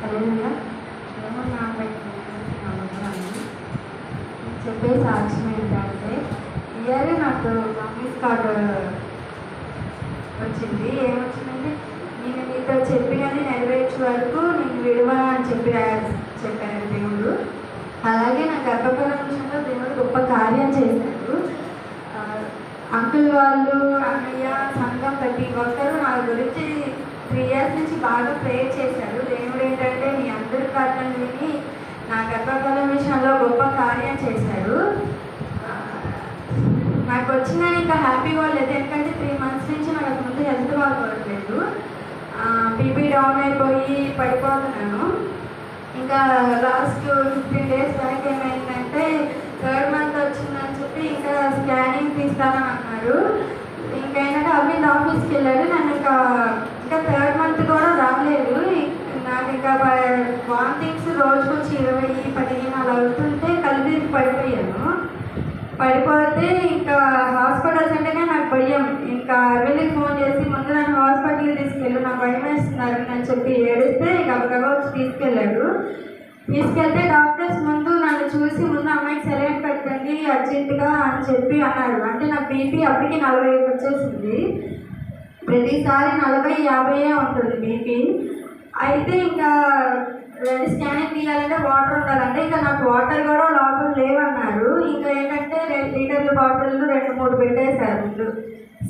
హల్లెలూయా ఏమో నా చెప్పే సాక్ష్యం ఏంటంటే ఇయర్ నాకు ఆఫీస్ కార్డు వచ్చింది. ఏమొచ్చిందంటే నేను మీతో చెప్పినది నెరవేర్చే వరకు నేను విడవను అని చెప్పి చెప్పారు దేవుడు. అలాగే నా గర్భఫలం విషయంలో దేవుడు గొప్ప కార్యం చేశాడు. అంకుల్ వాళ్ళు అన్నయ్య సంఘం ప్రతి ఒక్కరూ నా గురించి త్రీ ఇయర్స్ నుంచి బాగా ప్రేయర్ చేశారు. దేవుడు డిపార్ట్మెంట్ విని నా గర్భఫలం విషయంలో గొప్ప కార్యం చేశారు. నాకు వచ్చిన ఇంకా హ్యాపీగా లేదు ఎందుకంటే త్రీ మంత్స్ నుంచి నాకు ముందు హెల్త్ బాగోట్లేదు. బీపీ డౌన్ అయిపోయి పడిపోతున్నాను. ఇంకా లాస్ట్ ఫిఫ్టీన్ డేస్ వరకు ఏమైందంటే థర్డ్ మంత్ వచ్చిందని చెప్పి ఇంకా స్కానింగ్ తీస్తానని అన్నారు. ఇంకా ఏంటంటే అవి ఆఫీస్కి వెళ్ళాడు. నన్ను ఇంకా ఇంకా థర్డ్ మంత్ కూడా రాలేదు నాకు ఇంకా వామిటింగ్స్ రోజుకు వచ్చి ఇరవై పదిహేను అలా అవుతుంటే కలిపి పడిపోయాను. పడిపోతే ఇంకా హాస్పిటల్స్ అంటేనే నాకు భయం. ఇంకా అరవింద్కి ఫోన్ చేసి ముందు నన్ను హాస్పిటల్కి తీసుకెళ్ళు నాకు భయం వేస్తున్నారు అని చెప్పి ఏడిస్తే ఇంకా గబగబా వచ్చి తీసుకెళ్ళాడు. తీసుకెళ్తే డాక్టర్స్ ముందు నన్ను చూసి ముందు అమ్మాయికి సెలైన్ పెట్టండి అర్జెంటుగా అని చెప్పి అన్నారు. అంటే నా బీపీ అప్పటికి నలభై వచ్చేసింది. ప్రతిసారి నలభై యాభై ఉంటుంది బీపీ. అయితే ఇంకా స్కానింగ్ తీయాలంటే వాటర్ ఉండాలంటే ఇంకా నాకు వాటర్ కూడా లోపల లేవన్నారు. ఇంకా ఏంటంటే రెండు లీటర్ల బాటిల్ రెండు మూడు పెట్టేశారు ముందు.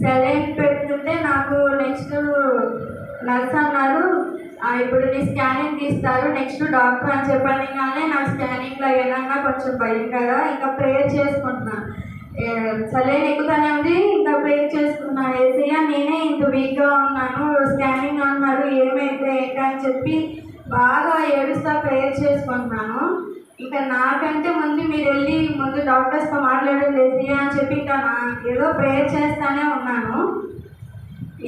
సెలైన్ పెడుతుంటే నాకు నెక్స్ట్ నర్స్ అన్నారు ఇప్పుడు నీ స్కానింగ్ తీస్తారు నెక్స్ట్ డాక్టర్ అని చెప్పండి కానీ నా స్కానింగ్లో ఏదన్నా కొంచెం భయం కదా ఇంకా ప్రేయర్ చేసుకుంటున్నా. సలైన్ ఎక్కుతానే ఉంది ఇంకా ప్రేయర్ చేసుకున్నా ఏసీగా నేనే ఇంత వీక్గా ఉన్నాను స్కానింగ్ అన్నారు ఏమైతే ఏంటని చెప్పి బాగా ఏడుస్తా ప్రేయర్ చేసుకుంటున్నాను. ఇంకా నాకంటే ముందు మీరు వెళ్ళి ముందు డాక్టర్స్తో మాట్లాడడం లేదు అని చెప్పి ఇంకా నా ఏదో ప్రేయర్ చేస్తానే ఉన్నాను.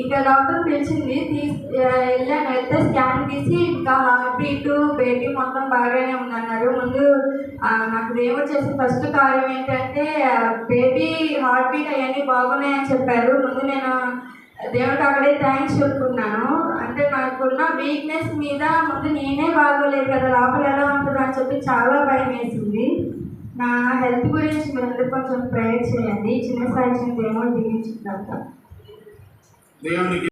ఇంకా డాక్టర్ పిలిచింది తీసి వెళ్ళాను. వెళ్తే స్కాన్ తీసి ఇంకా హార్ట్ బీట్ బేబీ మొత్తం బాగానే ఉందన్నారు. ముందు నాకు దేవుడు చేసిన ఫస్ట్ కార్యం ఏంటంటే బేబీ హార్ట్ బీట్ అవన్నీ బాగున్నాయని చెప్పారు. ముందు నేను దేవుడికి అక్కడే థ్యాంక్స్ చెప్పుకున్నాను. అంటే నాకున్న వీక్నెస్ మీద ముందు నేనే బాగోలేదు కదా లోపల ఎలా ఉంటుందో అని చెప్పి చాలా భయం వేసింది. నా హెల్త్ గురించి మీరు కొంచెం ప్రేయర్ చేయండి. చిన్న సాయి దేవుడు దీవించిన దేవునికి